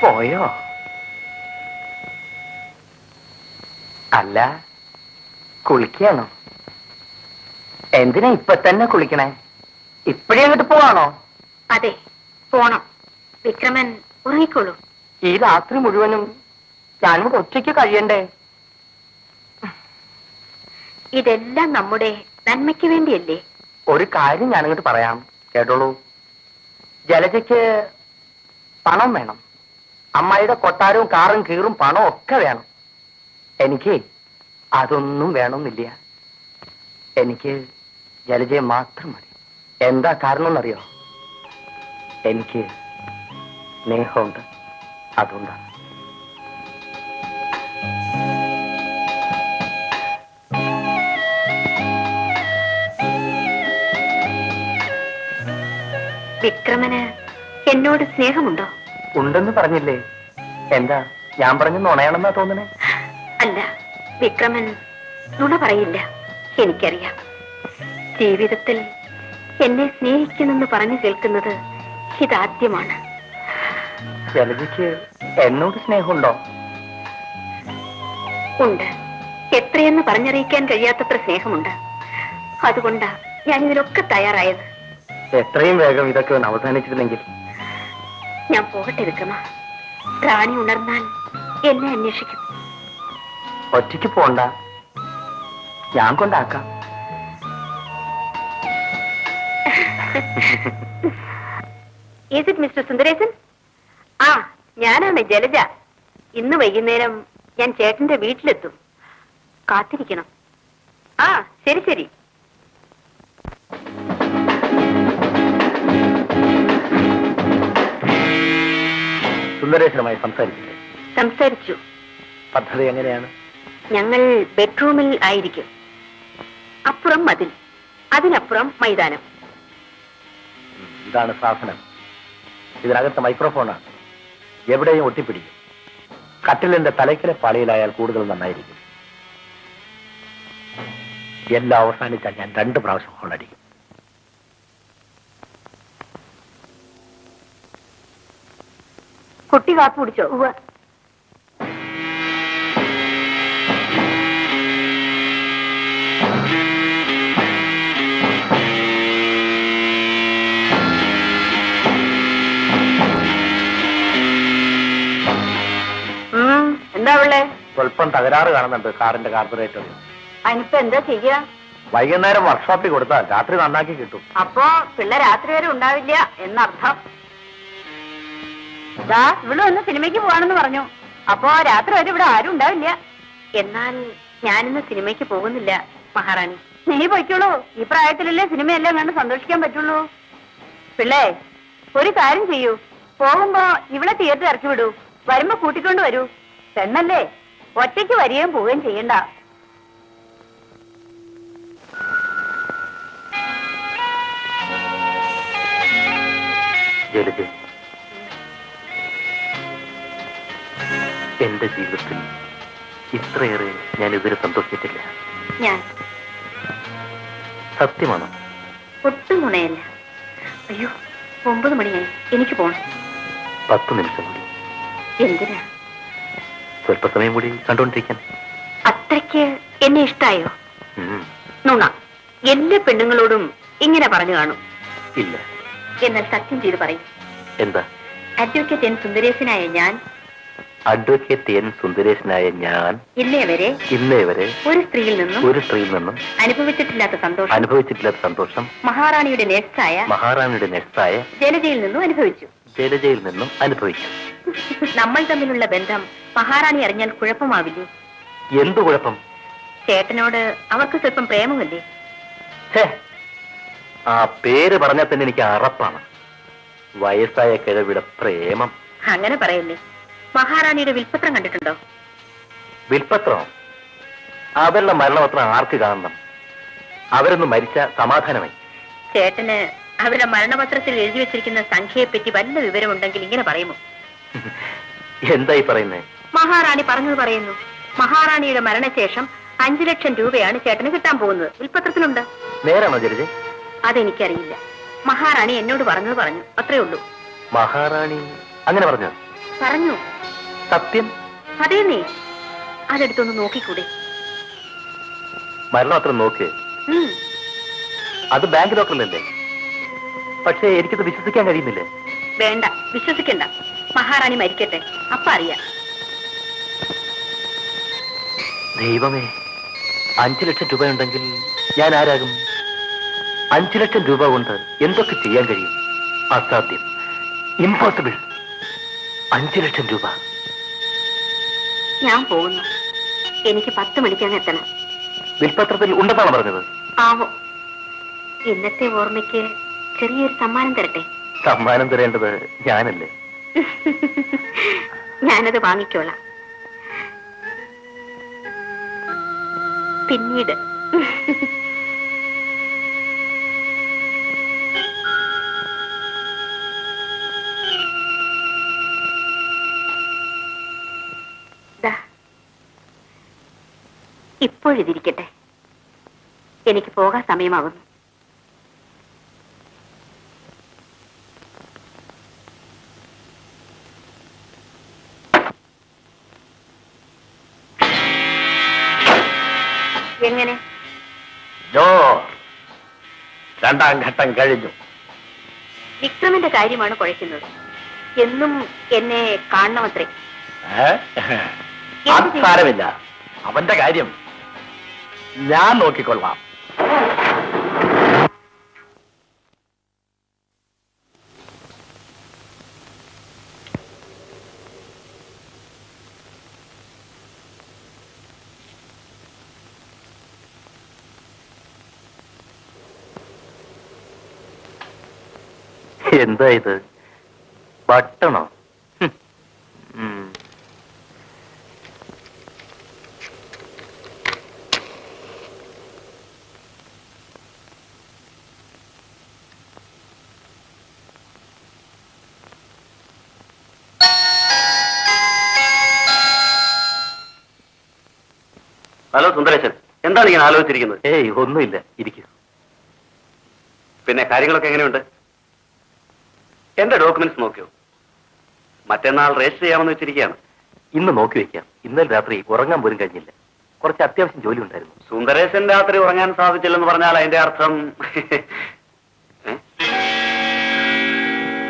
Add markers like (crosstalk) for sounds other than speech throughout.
പോയോ? അല്ല കുളിക്കുകയാണോ? എന്തിനാ ഇപ്പൊ തന്നെ കുളിക്കണേ? ഇപ്പഴേ അങ്ങോട്ട് പോവാണോ? അതെ പോണം. വിക്രമൻ ഉറങ്ങിക്കോളൂ. ഈ രാത്രി മുഴുവനും ഞാനിവിടെ ഒറ്റയ്ക്ക് കഴിയണ്ടേ? ഇതെല്ലാം നമ്മുടെ നന്മയ്ക്ക് വേണ്ടിയല്ലേ? ഒരു കാര്യം ഞാനിങ്ങോട്ട് പറയാം കേട്ടോളൂ. ജലജയ്ക്ക് പണം വേണം. അമ്മായിയുടെ കൊട്ടാരവും കാറും കീറും പണം ഒക്കെ വേണം. എനിക്ക് അതൊന്നും വേണമെന്നില്ല. എനിക്ക് ജലജയെ മാത്രം മതി. എന്താ കാരണം എന്നറിയോ എനിക്ക് സ്നേഹമുണ്ട്. അതുകൊണ്ടാണ് വിക്രമന് എന്നോട് സ്നേഹമുണ്ടോ? ഉണ്ടെന്ന് പറഞ്ഞില്ലേ? എന്താ ഞാൻ പറഞ്ഞു നുണയാണെന്നാ തോന്നണേ? അല്ല വിക്രമൻ നുണ പറയില്ല. എനിക്കറിയാം. ജീവിതത്തിൽ എന്നെ സ്നേഹിക്കുന്നെന്ന് പറഞ്ഞു കേൾക്കുന്നത് ഇതാദ്യമാണ്. ജലജയ്ക്ക് എന്നോട് സ്നേഹമുണ്ടോ? ഉണ്ട്. എത്രയെന്ന് പറഞ്ഞറിയിക്കാൻ കഴിയാത്തത്ര സ്നേഹമുണ്ട്. അതുകൊണ്ടാ ഞാൻ ഇതിനൊക്കെ തയ്യാറായത്. എത്രയും വേഗം ഇതൊക്കെ ഒന്ന് അവസാനിച്ചിരുന്നെങ്കിൽ ഞാൻ പോകട്ടെ വിക്രമ. പ്രാണി ഉണർന്നാൽ എന്നെ അന്വേഷിക്കും. ഒറ്റയ്ക്ക് പോണ്ട. ഞാൻ കൊണ്ടാക്കാം. ഈസ് ഇറ്റ് മിസ്റ്റർ സുന്ദരേശൻ ആ ഞാനാണ് ജലജ. ഇന്ന് വൈകുന്നേരം ഞാൻ ചേട്ടന്റെ വീട്ടിലെത്തും. കാത്തിരിക്കണം. ആ ശരി ശരി. സുന്ദരേശ്വരമായി സംസാരിച്ചില്ലേ സംസാരിച്ചു. പദ്ധതി എങ്ങനെയാണ്? ഞങ്ങൾ ബെഡ്റൂമിൽ ആയിരിക്കും. അപ്പുറം മതിൽ അതിനപ്പുറം മൈതാനം. ഇതാണ് സാധനം. ഇതിനകത്ത് മൈക്രോഫോണാണ്. എവിടെയും ഒട്ടിപ്പിടിക്കും. കട്ടിലിന്റെ തലയ്ക്കലെ പാളിയിലായാൽ കൂടുതൽ നന്നായിരിക്കും. എല്ലാം അവസാനിച്ചാൽ ഞാൻ രണ്ട് പ്രാവശ്യം ഹോളടിക്കും കുട്ടി കാപ്പി കുടിച്ചോ? എന്താ ഉള്ളേ സ്വല്പം തകരാറ് കാണുന്നുണ്ട് കാറിന്റെ കാർബറേറ്റർ അതിനിപ്പോ എന്താ ചെയ്യാ? വൈകുന്നേരം വർക്ക്ഷോപ്പിൽ കൊടുത്താൽ രാത്രി നന്നാക്കി കിട്ടും. അപ്പോ പിള്ള രാത്രി വരെ ഉണ്ടാവില്ല എന്നർത്ഥം. ദാ ഇവിടെ ഒന്ന് സിനിമയ്ക്ക് പോവാണെന്ന് പറഞ്ഞു. അപ്പോ രാത്രി വരെ ഇവിടെ ആരും ഉണ്ടാവില്ല. എന്നാൽ ഞാനിന്ന് സിനിമയ്ക്ക് പോകുന്നില്ല മഹാറാണി. നീ പൊയ്ക്കോളൂ. ഈ പ്രായത്തിലല്ലേ സിനിമയെല്ലാം കണ്ട് സന്തോഷിക്കാൻ പറ്റുള്ളൂ. പിള്ളേ ഒരു കാര്യം ചെയ്യൂ. പോകുമ്പോ ഇവിടെ തിയേറ്റർ ഇറക്കി വിടൂ. വരുമ്പോ കൂട്ടിക്കൊണ്ട് വരൂ. പെണ്ണല്ലേ? ഒറ്റയ്ക്ക് വരികയും പോവുകയും ചെയ്യണ്ട. ജലജ എന്റെ ജീവിതത്തിൽ ഇത്രയേറെ ഞാൻ ഇതുവരെ സന്തോഷിച്ചിട്ടില്ല. ഞാൻ. സത്യമാണ്? ഒട്ടും ഗുണയല്ല അയ്യോ ഒമ്പത് മണിയായി. എനിക്ക് പോണം. പത്ത് നിമിഷം കൂടി. എന്തിനാ? സ്വല്പസമയം കൂടി കണ്ടുകൊണ്ടിരിക്കാൻ. അത്രയ്ക്ക് എന്നെ ഇഷ്ടായോ? നുണ. എല്ലാ പെണ്ണുങ്ങളോടും ഇങ്ങനെ പറഞ്ഞു കാണും. ഇല്ല. എന്നാൽ സത്യം ചെയ്ത് പറയും. എന്താ? അഡ്വക്കേറ്റ് എൻ സുന്ദരേശനായ ഞാൻ അഡ്വക്കേറ്റ് എൻ സുന്ദരേശനായ ഞാൻ ഇന്നേ വരെ ഇന്നേ വരെ ഒരു സ്ത്രീയിൽ നിന്നും ഒരു സ്ത്രീയിൽ നിന്നും അനുഭവിച്ചിട്ടില്ലാത്ത സന്തോഷം. അനുഭവിച്ചിട്ടില്ലാത്ത സന്തോഷം. മഹാറാണിയുടെ നേഴ്സായ മഹാറാണിയുടെ നെസ്സായ ജലജയിൽ നിന്നും അനുഭവിച്ചു. ജലജയിൽ നിന്നും അനുഭവിച്ചു. നമ്മൾ തമ്മിലുള്ള ബന്ധം മഹാറാണി അറിഞ്ഞാൽ കുഴപ്പമാവില്ലേ? എന്തു കുഴപ്പം? ചേട്ടനോട് അവർക്ക് സ്വല്പം പ്രേമമല്ലേ? ആ പേര് പറഞ്ഞാൽ തന്നെ എനിക്ക് അറപ്പാണ്. വയസ്സായ കിഴവിടെ പ്രേമം. അങ്ങനെ പറയല്ലേ? മഹാറാണിയുടെ വിൽപ്പത്രം കണ്ടിട്ടുണ്ടോ? വിൽപ്പത്രം അവരുടെ മരണപത്രം ആർക്ക് കാണണം? അവരൊന്ന് മരിച്ച സമാധാനമായി. ചേട്ടന് അവരുടെ മരണപത്രത്തിൽ എഴുതി വെച്ചിരിക്കുന്ന സംഖ്യയെപ്പറ്റി വല്ല വിവരമുണ്ടെങ്കിൽ ഇങ്ങനെ പറയുമോ? (laughs) എന്തായി പറയുന്നേ? മഹാറാണി പറഞ്ഞത് പറയുന്നു. മഹാറാണിയുടെ മരണശേഷം അഞ്ചു ലക്ഷം രൂപയാണ് ചേട്ടന് കിട്ടാൻ പോകുന്നത്. വിൽപ്പത്രത്തിലുണ്ട് നേരാണോ ജലജെ അതെനിക്കറിയില്ല. മഹാറാണി എന്നോട് പറഞ്ഞത് പറഞ്ഞു. അത്രേ ഉള്ളൂ. മഹാറാണി? അങ്ങനെ പറഞ്ഞു? പറഞ്ഞു. സത്യം? അതേ നീ. അതെടുത്തൊന്ന് നോക്കിക്കൂടെ? മരണം അത്ര നോക്ക്. അത് ബാങ്ക് ഡോക്ടറിലല്ലേ? പക്ഷേ എനിക്കത് വിശ്വസിക്കാൻ കഴിയുന്നില്ല? വേണ്ട വിശ്വസിക്കണ്ട. മഹാറാണി മരിക്കട്ടെ. അപ്പ അറിയാം. ദൈവമേ അഞ്ചു ലക്ഷം രൂപ ഉണ്ടെങ്കിൽ ഞാൻ ആരാകും? അഞ്ചു ലക്ഷം രൂപ കൊണ്ട് എന്തൊക്കെ ചെയ്യാൻ കഴിയും? അസാധ്യം. ഇമ്പോസിബിൾ അഞ്ചു ലക്ഷം രൂപ. ഞാൻ പോകുന്നു. എനിക്ക് പത്ത് മണിക്കാണ് എത്തണം. വിൽപത്രത്തിൽ ഉണ്ടെന്നാണ് പറഞ്ഞത്. ആവോ. ഇന്നത്തെ ഓർമ്മയ്ക്ക് ചെറിയൊരു സമ്മാനം തരട്ടെ? സമ്മാനം തരേണ്ടത് ഞാനല്ലേ? (laughs) ഞാനത് വാങ്ങിക്കോളാം. പിന്നീട്. (laughs) ഇപ്പോഴിതിരിക്കട്ടെ എനിക്ക് പോകാൻ സമയമാകുന്നു എങ്ങനെ? ജോ രണ്ടാം ഘട്ടം കഴിഞ്ഞു. വിക്രമിന്റെ കാര്യമാണ് കുഴയ്ക്കുന്നത്. എന്നും എന്നെ കാണണമത്രേ. സാരമില്ല. അവന്റെ കാര്യം ഞാൻ നോക്കിക്കൊള്ളാം. എന്താ ഇത്? ബട്ടണോ? ഹലോ സുന്ദരേശൻ. എന്താണ് ഇങ്ങനെ ആലോചിച്ചിരിക്കുന്നത്? ഏയ് ഒന്നുമില്ല. ഇരിക്കൂ. പിന്നെ കാര്യങ്ങളൊക്കെ എങ്ങനെയുണ്ട്? എന്റെ ഡോക്യുമെന്റ്സ് നോക്കിയോ? മറ്റന്നാൾ രജിസ്റ്റർ ചെയ്യാമെന്ന് വെച്ചിരിക്കുകയാണ്. ഇന്ന് നോക്കി വെക്കാം. ഇന്നലെ രാത്രി ഉറങ്ങാൻ പോലും കഴിഞ്ഞില്ല. കുറച്ച് അത്യാവശ്യം ജോലി ഉണ്ടായിരുന്നു. സുന്ദരേശൻ രാത്രി ഉറങ്ങാൻ സാധിച്ചില്ലെന്ന് പറഞ്ഞാൽ അതിന്റെ അർത്ഥം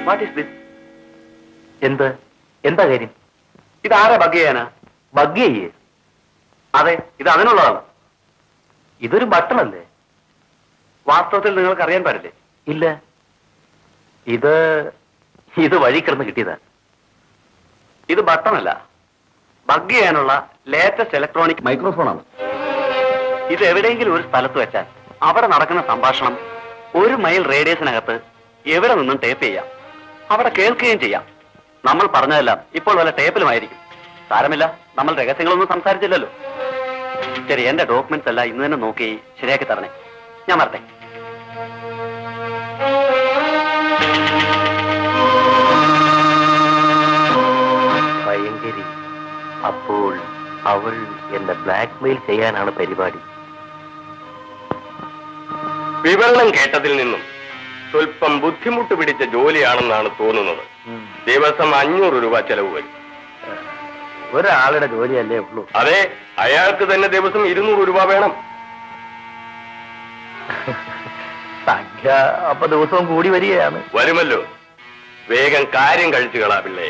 വാട്ട് ഈസ് ദിസ് എന്ത്? എന്താ കാര്യം? ഇതാരെ ബഗ് ചെയ്യാനാ ബഗ് ചെയ്യേ അതെ ഇത് അതിനുള്ളതാണ്. ഇതൊരു ബട്ടണല്ലേ? വാസ്തവത്തിൽ നിങ്ങൾക്ക് അറിയാൻ പാടില്ലേ? ഇല്ല. ഇത് ഇത് വഴി കിടന്ന് കിട്ടിയതാണ് ഇത് ബട്ടൺ അല്ല ബഗ് ചെയ്യാനുള്ള ലേറ്റസ്റ്റ് ഇലക്ട്രോണിക് മൈക്രോഫോണാണ് ഇത് എവിടെയെങ്കിലും ഒരു സ്ഥലത്ത് വെച്ചാൽ അവിടെ നടക്കുന്ന സംഭാഷണം ഒരു മൈൽ റേഡിയസിനകത്ത് എവിടെ നിന്നും ടേപ്പ് ചെയ്യാം. അവിടെ കേൾക്കുകയും ചെയ്യാം. നമ്മൾ പറഞ്ഞതെല്ലാം ഇപ്പോൾ വല്ല ടേപ്പിലുമായിരിക്കും സാരമില്ല. നമ്മൾ രഹസ്യങ്ങളൊന്നും സംസാരിച്ചില്ലല്ലോ. ശരി എന്റെ ഡോക്യുമെന്റ്സ് അല്ല ഇന്ന് തന്നെ നോക്കി ശരിയാക്കി തരണേ. ഞാൻ മറട്ടെ ഭയങ്കരി അപ്പോൾ അവൾ എന്നെ ബ്ലാക്ക്മെയിൽ ചെയ്യാനാണ് പരിപാടി. വിവരണം കേട്ടതിൽ നിന്നും സ്വല്പം ബുദ്ധിമുട്ട് പിടിച്ച ജോലിയാണെന്നാണ് തോന്നുന്നത്. ദിവസം അഞ്ഞൂറ് രൂപ ചെലവ് വരും. ഒരാളുടെ ജോലിയല്ലേ ഉള്ളൂ. അതെ അയാൾക്ക് തന്നെ ദിവസം ഇരുന്നൂറ് രൂപ വേണം. സംഖ്യ അപ്പൊ ദിവസവും കൂടി വരികയാണ്. വരുമല്ലോ. വേഗം കാര്യം കഴിച്ചു കളാ പിള്ളേ.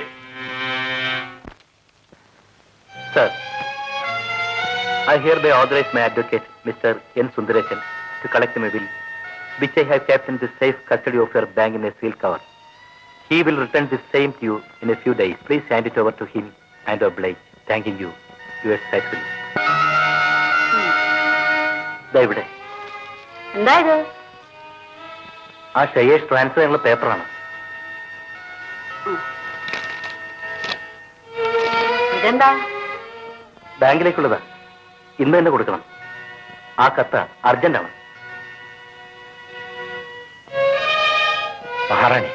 Sir I hereby authorise my advocate Mr N Sundaresan to collect my bill which I have kept in the safe custody of your bank in a seal cover he will return the same to you in a few days please hand it over to to oblige. Thanking you. Yours faithfully. ദാ ഇവിടെ. എന്താ ഇത് ആ shares transfer ചെയ്യാനുള്ള പേപ്പറാണ്. ഇതെന്താ? ബാങ്കിലേക്കുള്ളതാ. ഇന്ന് തന്നെ കൊടുക്കണം. ആ കത്ത് അർജന്റാണ്. മഹാറാണി.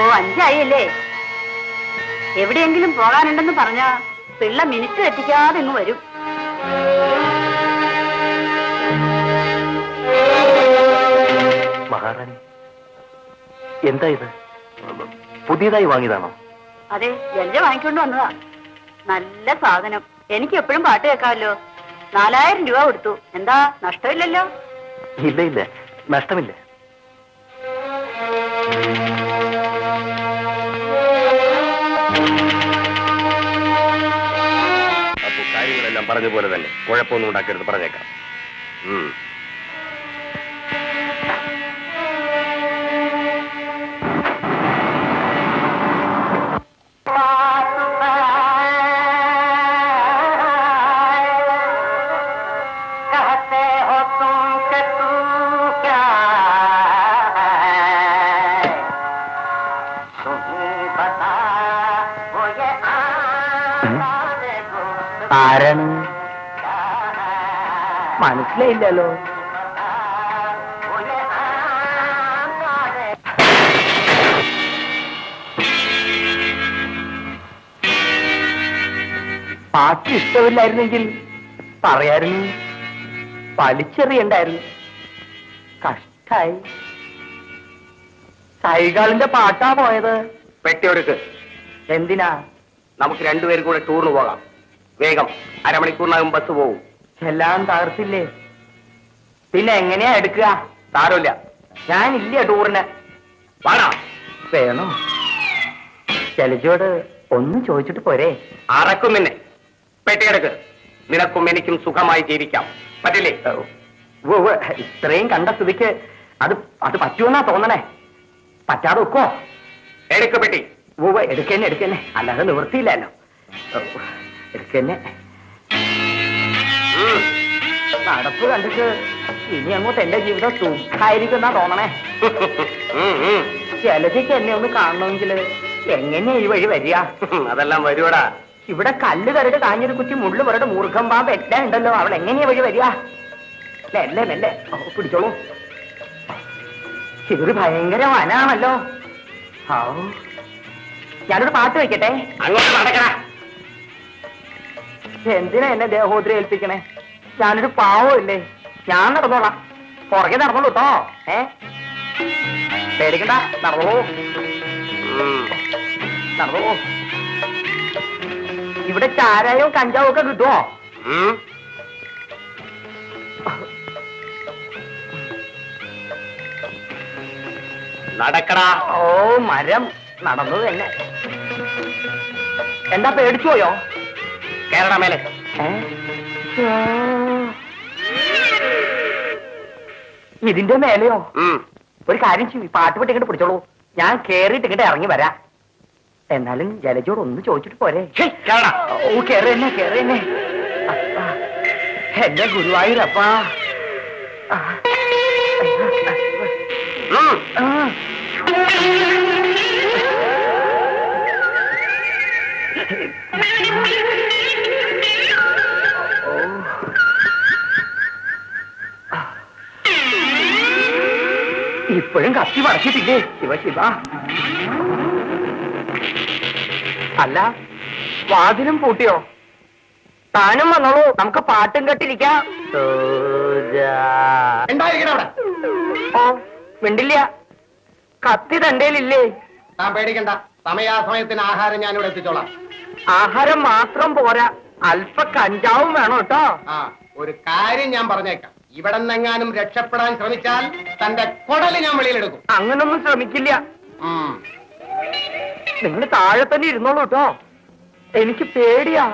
ഓ അഞ്ചായല്ലേ എവിടെയെങ്കിലും പോകാനുണ്ടെന്ന് പറഞ്ഞ പിള്ള മിനിറ്റ് തെറ്റിക്കാതെ ഇങ്ങ് വരും. മഹാറാണി എന്താ ഇത്? പുതിയതായി വാങ്ങിയതാണോ? അതെ ജലജ വാങ്ങിക്കൊണ്ട് വന്നതാ. നല്ല സാധനം. എനിക്ക് എപ്പോഴും പാട്ട് കേൾക്കാമല്ലോ. നാലായിരം രൂപ കൊടുത്തു. എന്താ നഷ്ടമില്ലല്ലോ? ഇല്ല ഇല്ല. നഷ്ടമില്ല. പറഞ്ഞ പോലെ തന്നെ. കുഴപ്പമൊന്നും ഉണ്ടാക്കരുത് പറഞ്ഞേക്കാം. മനസ്സിലായില്ലല്ലോ. പാട്ട് ഇഷ്ടമില്ലായിരുന്നെങ്കിൽ പറയായിരുന്നു. വലിച്ചെറിയണ്ടായിരുന്നു. കഷ്ടായി. സൈകാളിന്റെ പാട്ടാ പോയത്. പെട്ടിയൊരുക്ക് എന്തിനാ? നമുക്ക് രണ്ടുപേരും കൂടെ ടൂറിന് പോകാം. വേഗം അരമണിക്കൂറിനകം ബസ് പോവും. എല്ലാം തകർത്തില്ലേ? പിന്നെ എങ്ങനെയാ എടുക്കുക? ഞാൻ ഇല്ല ടൂറിന്. വേണോ വേണോ? ചലജോട് ഒന്ന് ചോദിച്ചിട്ട് പോരെ. അറക്കും നിന്നെ. പെട്ടിയെടുക്ക്. നിനക്കും എനിക്കും സുഖമായി ജീവിക്കാം. പറ്റില്ലേ? ഇത്രയും കണ്ട സ്ഥിതിക്ക് അത് അത് പറ്റുമെന്നാ തോന്നണേ. പറ്റാതെ വെക്കോ. എടുക്കപ്പെട്ടി എടുക്കന്നെ എടുക്കന്നെ അല്ലാതെ നിവൃത്തിയില്ലല്ലോ. എടുക്കന്നെ. നടപ്പ് കണ്ടിട്ട് ഇനി അങ്ങോട്ട് എന്റെ ജീവിതം സുഖായിരിക്കും എന്നാ തോന്നണേ ചിലതിക്ക്. ജലജയ്ക്ക് എന്നെ ഒന്ന് കാണണമെങ്കിൽ എങ്ങനെയാ ഈ വഴി വരിക? അതെല്ലാം വരുവടാ. ഇവിടെ കല്ല് കരട് കാഞ്ഞൊരു കുറ്റി മുള്ളു വരട് മൂർഖം പാമ്പ് എല്ലാം ഉണ്ടല്ലോ. അവൾ എങ്ങനെയാ വഴി വരിക? മെല്ലെ മെല്ലെ. ഓ, പിടിച്ചോളൂ. ഇതൊരു ഭയങ്കര വനാണല്ലോ. ഞാനൊരു പാട്ട് വെക്കട്ടെ? അങ്ങോട്ട് നടക്കണ എന്തിനാ എന്നെ ദേഹോദ്രി ഏൽപ്പിക്കണേ? ഞാനൊരു പാവമില്ലേ? ഞാൻ നടന്നോളാം. പുറകെ നടന്നോളൂ കേട്ടോ ഏ? പേടിക്കണ്ട നടന്നോളൂ. നടന്നോളൂ. ഇവിടെ ചാരായോ കഞ്ചാവോ ഒക്കെ കിട്ടുമോ നടക്കടാ. ഓ മരം നടന്നു തന്നെ. എന്താ പേടിച്ചു പോയോ? കേരള മേലെ. ഏ? ആ. ഇതിന്റെ മേലെയോ? ഒരു കാര്യം ചെയ്യും പാട്ട് പെട്ടി ഇങ്ങോട്ട് പിടിച്ചോളൂ. ഞാൻ കേറിയിട്ട് ഇങ്ങോട്ട് ഇറങ്ങി വരാം. എന്നാലും ജലജോട് ഒന്ന് ചോദിച്ചിട്ട് പോരെ. ഓ കേറി തന്നെ കേറി തന്നെ അപ്പാ. എന്റെ ഗുരുവായൂരപ്പാ. ആ. ഇപ്പോഴും കത്തി മടക്കിയിട്ടില്ലേ ശിവ ശിവ. അല്ല വാതിലും പൂട്ടിയോ? താനും വന്നോളൂ നമുക്ക് പാട്ടും കെട്ടിരിക്കാം. ഓ മിണ്ടില്ല. കത്തി തണ്ടേലില്ലേ ഞാൻ പേടിക്കണ്ട. സമയാസമയത്തിന് ആഹാരം ഞാനിവിടെ എത്തിച്ചോളാം. ആഹാരം മാത്രം പോരാ. അല്പ കഞ്ചാവും വേണം കേട്ടോ. ആ ഒരു കാര്യം ഞാൻ പറഞ്ഞേക്കാം. ഇവിടെ നിന്നെങ്ങാനും രക്ഷപ്പെടാൻ ശ്രമിച്ചാൽ തന്റെ കൊടലി ഞാൻ വെളിയിലെടുക്കും. അങ്ങനൊന്നും ശ്രമിക്കില്ല. നിങ്ങൾ താഴെ തന്നെ ഇരുന്നോളൂ കേട്ടോ. എനിക്ക് പേടിയാ.